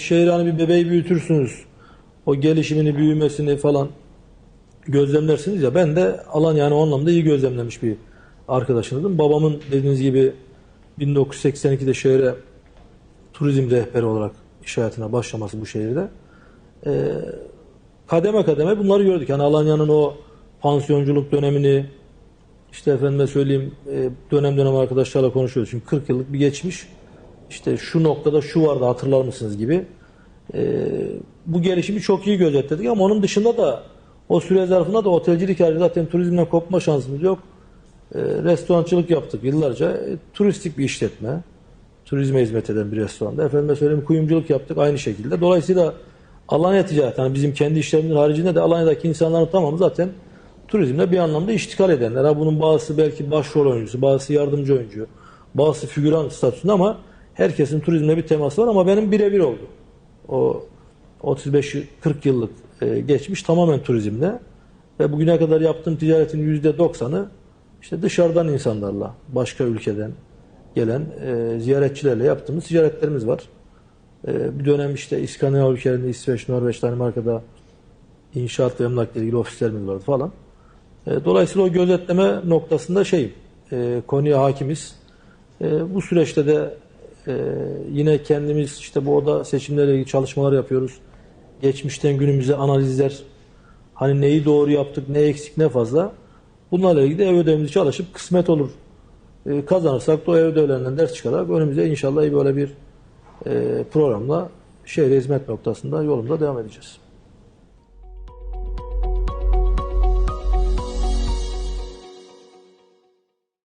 şehri hani bir bebeği büyütürsünüz. O gelişimini, büyümesini falan gözlemlersiniz ya. Ben de alan yani o anlamda iyi gözlemlemiş bir arkadaşınızdım. Babamın dediğiniz gibi 1982'de şehre turizm rehberi olarak iş hayatına başlaması bu şehirde. Ee, kademe kademe bunları gördük. Yani Alanya'nın o pansiyonculuk dönemini işte efendime söyleyeyim e, dönem dönem arkadaşlarla konuşuyoruz. Çünkü 40 yıllık bir geçmiş. İşte şu noktada şu vardı hatırlar mısınız gibi. Ee, bu gelişimi çok iyi gözetledik ama onun dışında da o süre zarfında da otelcilik harici zaten turizmden kopma şansımız yok. Ee, restorançılık yaptık yıllarca. E, turistik bir işletme. Turizme hizmet eden bir restoranda. Efendime söyleyeyim kuyumculuk yaptık aynı şekilde. Dolayısıyla Alanya ticaret, yani bizim kendi işlerimizin haricinde de Alanya'daki insanların tamamı zaten turizmle bir anlamda iştikal edenler. Ha bunun bazısı belki başrol oyuncusu, bazısı yardımcı oyuncu, bazısı figüran statüsünde ama herkesin turizmle bir teması var ama benim birebir oldu. O 35-40 yıllık e, geçmiş tamamen turizmle ve bugüne kadar yaptığım ticaretin %90'ı işte dışarıdan insanlarla, başka ülkeden gelen e, ziyaretçilerle yaptığımız ticaretlerimiz var. E, bir dönem işte İskandinav ülkelerinde İsveç, Norveç, Danimarka'da inşaat ve emlakla ilgili ofislerimiz vardı falan. E, dolayısıyla o gözetleme noktasında şey e, konuya hakimiz. E, bu süreçte de e, yine kendimiz işte bu oda seçimlerle ilgili çalışmalar yapıyoruz. Geçmişten günümüze analizler. Hani neyi doğru yaptık, ne eksik, ne fazla. Bunlarla ilgili de ev ödevimizi çalışıp kısmet olur. E, kazanırsak da o ev ödevlerinden ders çıkarak önümüze inşallah böyle bir e, programla şehre hizmet noktasında yolumuza devam edeceğiz.